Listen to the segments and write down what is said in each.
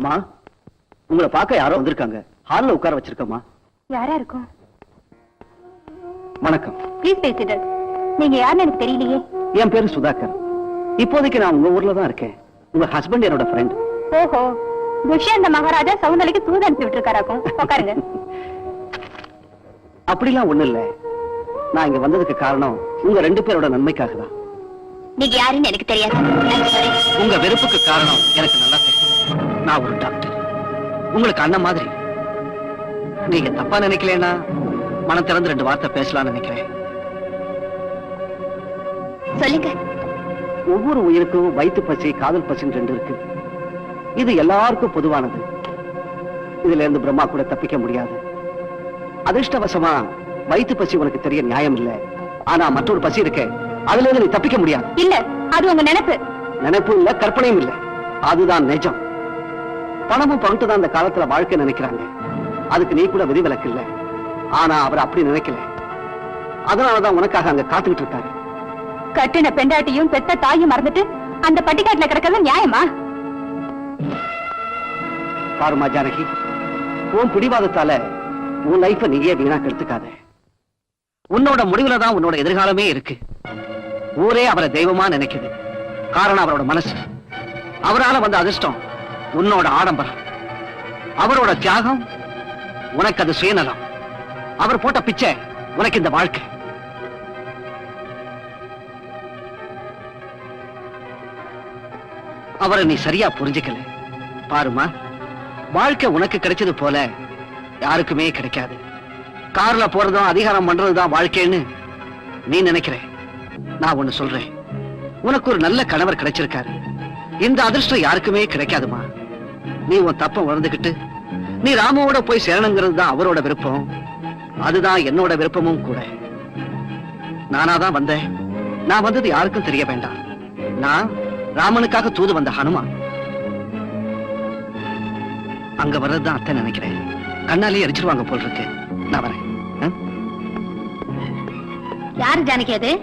அம்மா உங்களை பார்க்க யாரோ வந்திருக்காங்க. ஹால்ல உட்கார வச்சிருக்கம்மா. யாரா இருக்கும்? வணக்கம். ப்ளீஸ் பேசிட்டு நீங்க யாருன்னு எனக்கு தெரியலையே. என் பேரு சுதாகர். இப்போதைக்கு நான் உங்க ஊர்ல தான் இருக்கேன். உங்க ஹஸ்பண்ட் என்னோட ஃப்ரெண்ட் ஓஹோ துஷ்யந்த மகாராஜா சவுந்தலைக்கு தூது அனுப்பி விட்டுருக்காராக்கும். உட்காருங்க. அப்படிலாம் ஒண்ணு இல்ல. நான் இங்க வந்ததுக்கு காரணம் உங்க ரெண்டு பேரோட நன்மைக்காக தான். நீங்க யாருன்னு எனக்கு தெரியாது. உங்க வெறுப்புக்கு காரணம் எனக்கு நான் ஒரு டாக்டர் உங்களுக்கு அண்ணன் மாதிரி. நீங்க தப்பா நினைக்கலன்னா மனம் திறந்து ரெண்டு வார்த்தை பேசலாம்னு நினைக்கிறேன். சொல்லுங்க. ஒவ்வொரு உயிருக்கும் வயிற்று பசி காதல் பசின்னு ரெண்டு இருக்கு. இது எல்லாருக்கும் பொதுவானது. இதுல இருந்து பிரம்மா கூட தப்பிக்க முடியாது. அதிர்ஷ்டவசமா வயிற்று பசி உனக்கு தெரிய நியாயம் இல்ல. ஆனா மற்றொரு பசி இருக்க. அதுல இருந்து நீ தப்பிக்க முடியாது. இல்ல அது உங்க நினைப்பு. நினைப்பும் இல்ல கற்பனையும் இல்ல. அதுதான் நிஜம். பணமும் பங்கிட்டு தான் அந்த காலத்துல வாழ்க்கை நினைக்கிறாங்க. அதுக்கு நீ கூட விதிவிலக்கு இல்ல ஆனா அவர் அப்படி நினைக்கல. அதனாலதான் உனக்காக அங்க காத்துக்கிட்டு இருக்காரு. கட்டின பெண்டாட்டியும் பெத்த தாயும் மறந்துட்டு அந்த பட்டிக்காட்டுல கிடக்கிறது நியாயமா? பாருமா ஜானகி உன் பிடிவாதத்தால உன் லைஃப நீயே வீணா கெடுத்துக்காத உன்னோட முடிவுல தான் உன்னோட எதிர்காலமே இருக்கு. ஊரே அவரை தெய்வமா நினைக்குது. காரணம் அவரோட மனசு. அவரால வந்த அதிர்ஷ்டம் உன்னோட ஆடம்பரம். அவரோட தியாகம் உனக்கு அது சுயநலம். அவர் போட்ட பிச்சை உனக்கு இந்த வாழ்க்கை. அவரை நீ சரியா புரிஞ்சுக்கல. பாருமா வாழ்க்கை உனக்கு கிடைச்சது போல யாருக்குமே கிடைக்காது. கார்ல போறதும் அதிகாரம் பண்றதுதான் வாழ்க்கைன்னு நீ நினைக்கிற. நான் ஒண்ணு சொல்றேன். உனக்கு ஒரு நல்ல கணவர் கிடைச்சிருக்காரு. இந்த அதிர்ஷ்டம் யாருக்குமே கிடைக்காதுமா நீ உன் தப்ப உணர்ந்துகிட்டு நீ ராமோட போய் சேரணுங்கிறது தான் அவரோட விருப்பம். அதுதான் என்னோட விருப்பமும் கூட. நானாதான் வந்தேன். நான் வந்தது யாருக்கும் தெரிய வேண்டாம். நான் ராமனுக்காக தூது வந்த ஹனுமான். அங்க வர்றதுதான் அத்தை நினைக்கிறேன். கண்ணாலே அடிச்சிருவாங்க போல் இருக்கு. நான் வரேன். யாரு ஜானகி அது?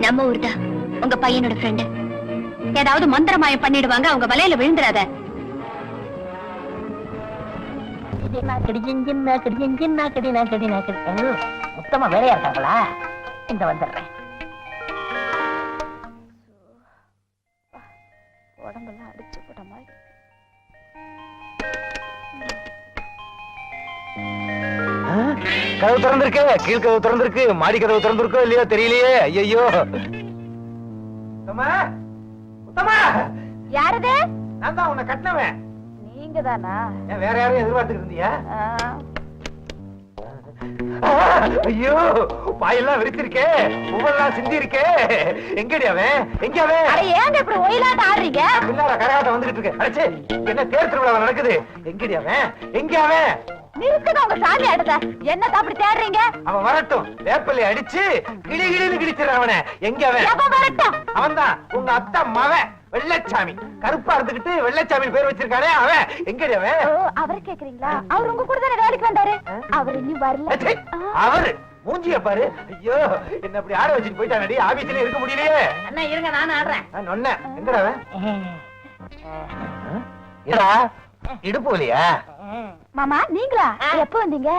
நம்ம ஊர் தான் உங்க பையனோட ஃப்ரெண்டு ஏதாவது மந்திரமாயம் பண்ணிடுவாங்க அவங்க வலையில விழுந்துடாத மொத்தமா வேலையா இருக்காங்களா? இந்த வந்துடுறேன். உடம்பெல்லாம் அடிச்சு போட்ட மாதிரி. கதவு திறந்திருக்கு கீழ் கதவு திறந்திருக்கு மாடி கதவு திறந்திருக்கோ இல்லையோ தெரியலையே. ஐயோ யாரது? நான் தான் உன்னை கட்டினவன். நீங்க தானா வேற யாரையும் எதிர்பார்த்துட்டு இருந்தியா? ஐயோ பாயெல்லாம் விரிச்சிருக்கே பூவெல்லாம் சிந்தி இருக்கே எங்கடி அவன்? எங்க அவன்? அட ஏங்க இப்படி ஒயிலாட்ட ஆடுறீங்க? பின்னால கரகாட்டம் வந்துகிட்டு இருக்கு அடச்சே என்ன தேர் திருவிழா நடக்குது? எங்கடி அவன்? எங்க அவன்? நிறுத்துங்க உங்க சாமி ஆடுத என்னத்த அப்படி தேடுறீங்க? அவன் வரட்டும். வேப்பலை அடிச்சு கிளி கிளின்னு கிழிச்சிட அவனை. எங்க அவன்? வரட்டும்? அவன்தான். உங்க அத்தை மவன். வெள்ளச்சாமி. கருப்பா இருந்துகிட்டு வெள்ளச்சாமி பேர் வச்சிருக்கானே அவன். எங்கடி அவன்? அவரை கேக்குறீங்களா? அவர் உங்க கூட தானே வேலைக்கு வந்தாரு? அவர் இன்னும் வரல. அவரு. மூஞ்சிய பாரு. ஐயோ என்ன அப்படி ஆட வச்சுட்டு போயிட்டானடி? ஆபீஸ்ல இருக்க முடியலையே. அண்ணா இருங்க நான் ஆடுறேன். நான் நொன்ன எங்கடா அவன்? ஏடா இடுப்பு வலியா? மாமா நீங்களா? எப்ப வந்தீங்க?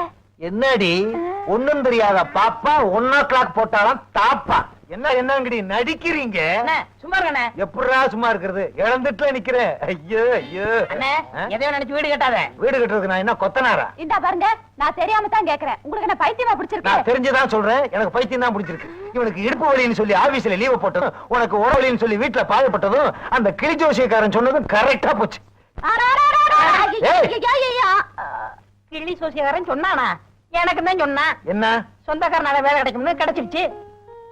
என்னடி? ஒண்ணும் தெரியாத பாப்பா ஒன் ஓ கிளாக் போட்டாலும் தாப்பா. என்ன என்னங்கடி நடிக்கிறீங்க? சும்மா இருங்கண்ணே. எப்படிடா சும்மா இருக்கிறது? இழந்துட்டு நிக்கிறேன். ஐயோ ஐயோ? எதையோ நினைச்சு வீடு கட்டாத. வீடு கட்டுறதுக்கு நான் என்ன கொத்தனாரா? இந்தா பாருங்க நான் தெரியாம தான் கேக்குறேன். உங்களுக்கு என்ன பைத்தியமா நான் பிடிச்சிருக்கு தெரிஞ்சுதான் சொல்றேன். எனக்கு பைத்தியம் தான் பிடிச்சிருக்கு. இவனுக்கு இடுப்பு வலின்னு சொல்லி ஆபீஸ்ல லீவ் போட்டதும் உனக்கு உட வலின்னு சொல்லி வீட்டுல பாயப்பட்டதும் அந்த கிளி ஜோசியக்காரன் சொன்னதும் கரெக்டா போச்சு. ஏய். கிள்ளி சோசியக்காரன் சொன்னானா? எனக்கு தான் சொன்னான். என்ன? சொந்தக்காரனால வேலை கிடைக்கும்னு கிடைச்சிருச்சு.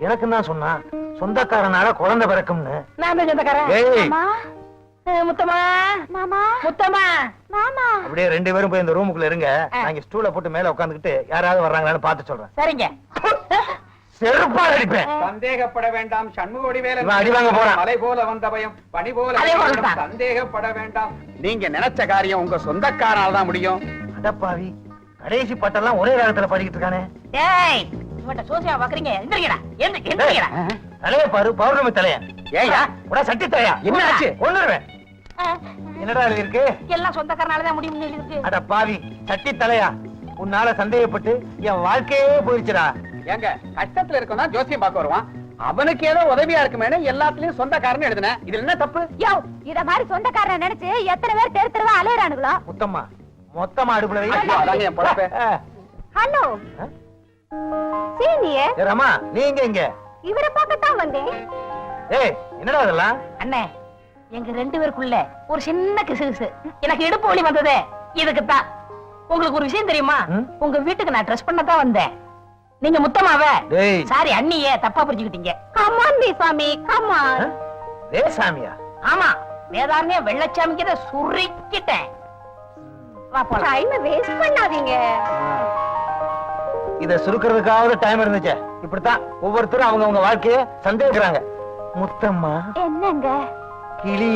எனக்கு தான் சொன்னான் சொந்தக்காரனால குழந்தை பிறக்கும்னு. நான் தான் சொந்தக்காரன்? மாமா? மாமா? அப்படியே ரெண்டு பேரும் போய் இந்த ரூமுக்குள்ள இருங்க. நான் இங்க ஸ்டூல போட்டு மேல உட்காந்துக்கிட்டு யாராவது வர்றாங்களான்னு பார்த்து சொல்றேன். சரிங்க. செருப்பா அடிப்பேன். சந்தேகப்பட வேண்டாம். சண்முகோடி வேலை அடி வாங்க போறான். மலை போல வந்த பயம் பனி போல. சந்தேகப்பட வேண்டாம். நீங்க நினைச்ச காரியம் உங்க சொந்தக்காரால தான் முடியும். அடப்பாவி. கடைசி பாட்டெல்லாம் ஒரே ராகத்துல பாடிக்கிட்டு இருக்கானே. டேய் இவன்ட்ட சோசியா பாக்குறீங்க? எந்திரிக்கடா எந்திரி எந்திரிக்கடா தலைய பாரு பௌர்ணமி தலைய. ஏய்யா? உடா சட்டி தலையா? என்ன ஆச்சு? ஒண்ணுருவேன் என்னடா இது இருக்கு? எல்லாம் சொந்தக்காரனாலதான் முடியும்னு இருக்கு. அட பாவி சட்டி தலையா? உன்னால சந்தேகப்பட்டு என் வாழ்க்கையே போயிருச்சுடா. ஏங்க கஷ்டத்துல இருக்கோம்னா ஜோசியம் பார்க்க வருவான். அவனுக்கு ஏதோ உதவியா இருக்குமேனு எல்லாத்துலயும் சொந்தக்காரன் எழுதுனேன் இதுல என்ன தப்பு? யோ இத மாதிரி சொந்தக்காரன் நினைச்சு எத்தனை பேர் தெரு தெருவா அலையறானுங்களோ? முத்தம்மா மொத்தமா அடுப்புல ஹலோ. சீனியர் ரமா நீங்க இங்க இவரை பார்க்கத்தான் வந்தேன். ஏய் என்னடா இதெல்லாம்? அண்ணே எங்க ரெண்டு பேருக்குள்ள ஒரு சின்ன கிசுகிசு. எனக்கு இடுப்பு வலி வந்ததே. இதுக்குத்தான். உங்களுக்கு ஒரு விஷயம் தெரியுமா? உங்க வீட்டுக்கு நான் ட்ரெஸ் பண்ண தான் வந்தேன். நீங்க முத்தமாவ? டேய். சாரி அண்ணியே தப்பா புரிஞ்சுக்கிட்டீங்க. கமான் சாமி கமான் டே சாமியா? ஆமா வேதாரண்ய வெள்ளச்சாமிக்கு சுருக்கிட்டேன். வா போலாம். டைம் வேஸ்ட் பண்ணாதீங்க. இத சுருக்கிறதுக்காவது டைம் இருந்துச்சு. இப்படித்தான் ஒவ்வொருத்தரும் அவங்க அவங்க வாழ்க்கைய சந்தேகிக்கிறாங்க முத்தம்மா? என்னங்க? கிளி.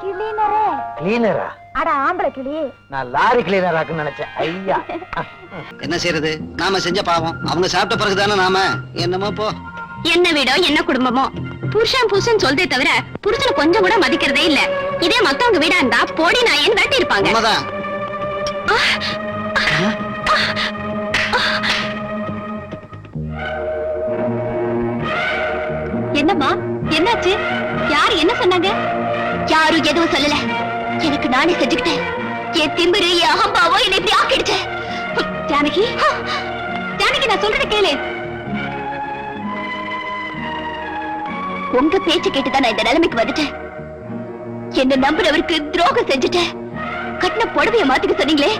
கிளீனரே. கிளீனரா? அட ஆம்பளை கிளி. நான் லாரி கிளீனராக்குன்னு நினைச்சேன். ஐயா. என்ன செய்யறது? நாம செஞ்ச பாவம். அவங்க சாப்பிட்ட பிறகுதானே நாம? என்னமோ போ. என்ன வீடோ என்ன குடும்பமோ? புருஷன் புருஷன் சொல்றதே தவிர புருஷனை கொஞ்சம் கூட மதிக்கிறதே இல்ல. இதே மத்தவங்க வீடா இருந்தா போடி நாயன் விரட்டி இருப்பாங்க என்னாச்சு? யாரு என்ன சொன்னாங்க? யாரும் எதுவும் சொல்லல. எனக்கு நானே செஞ்சுக்கிட்டேன். என் திமிரு என் அகம்பாவோ என்னை இப்படி ஆக்கிடுச்சு. ஜானகி ஜானகி நான் சொல்றத கேளு. உங்க பேச்சு கேட்டுதான் நான் இந்த நிலைமைக்கு வந்துட்டேன். என்ன நம்புறவருக்கு துரோகம் செஞ்சுட்டேன். கட்டின புடவைய மாத்திக்க சொன்னீங்களே?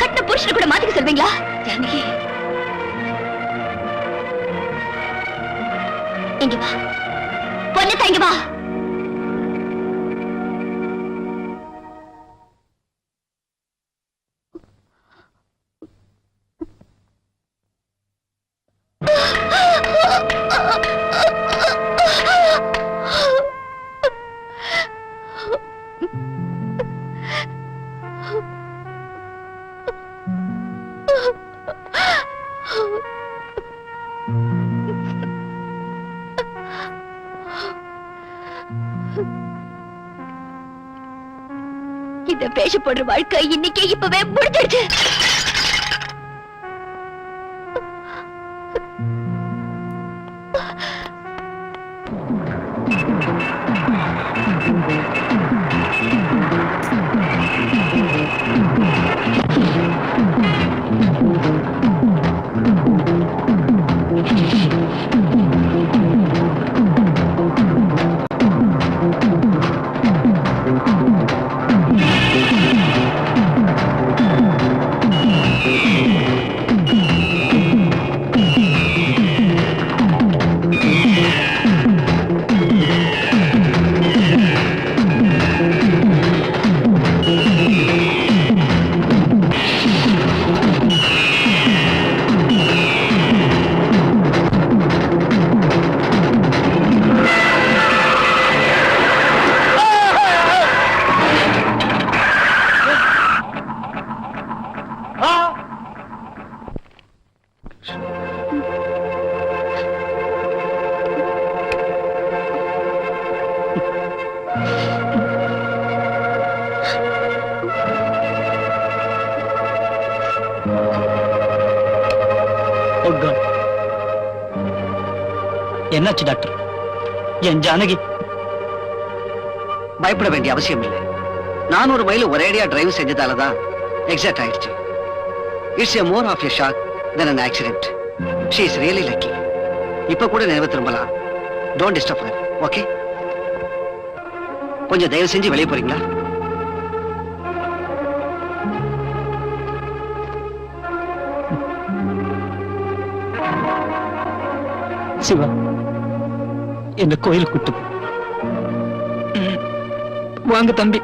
கட்டின புருஷனை கூட மாத்திக்க சொல்வீங்களா? ஜானகி. இங்க வா. பொண்ணு தங்க வா. பேசப்படுற வாழ்க்கை இன்னைக்கே இப்பவே முடிஞ்சிருச்சு Oh என்னாச்சு டாக்டர் என் ஜானகி. பயப்பட வேண்டிய அவசியம் இல்லை. நான் ஒரு மைல் ஒரேடியா டிரைவ் செஞ்சதால தான் எக்ஸாக்ட் ஆயிடுச்சு. It's a more of a shock then an accident she is really lucky இப்ப கூட நினைவு திரும்பலாம். டோன்ட் டிஸ்டர்ப் ஓகே கொஞ்சம் தயவு செஞ்சு வெளியே போறீங்களா? சிவா என்ன கோயில் கூட்டு போ. ம். வாங்க தம்பி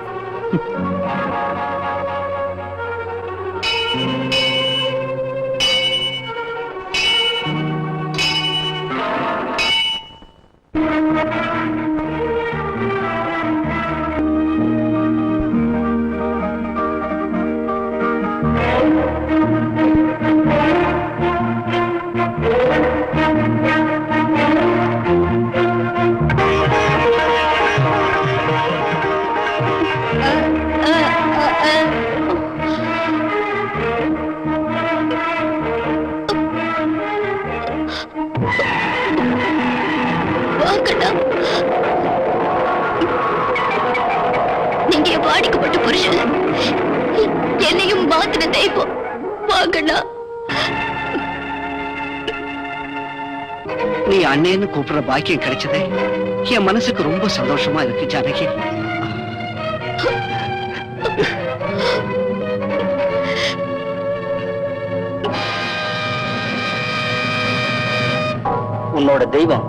மாத்தின தெய்வம். வாங்கண்ணா. நீ அண்ணேன்னு கூப்பிடுற பாக்கியம் கிடைச்சதே என் மனசுக்கு ரொம்ப சந்தோஷமா இருக்கு ஜானகி. உன்னோட தெய்வம்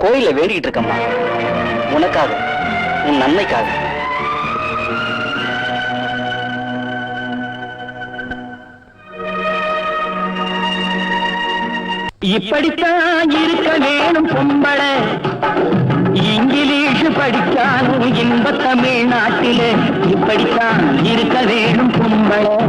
கோயில வேண்டிக்கிட்டு இருக்கம்மா. உனக்காக உன் நன்மைக்காக. இப்படித்தான் இருக்க வேணும் பொம்பளை. இங்கிலீஷ் படிச்சாலும் இன்ப தமிழ்நாட்டிலே இப்படித்தான் இருக்க வேணும் பொம்பளை.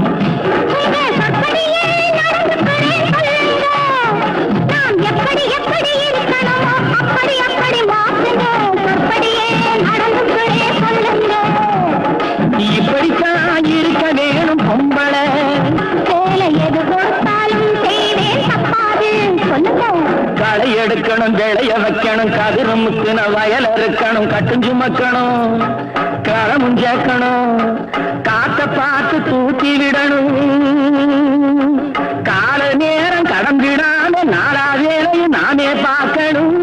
களை எடுக்கணும் விளைய வைக்கணும் கதிர முத்துன வயல் இருக்கணும் கட்டுஞ்சு மக்கணும் கரமும் சேர்க்கணும் காத்த பார்த்து தூத்தி விடணும். கால நேரம் கடம்பிடாம நாலா வேலையும் நாமே பார்க்கணும்.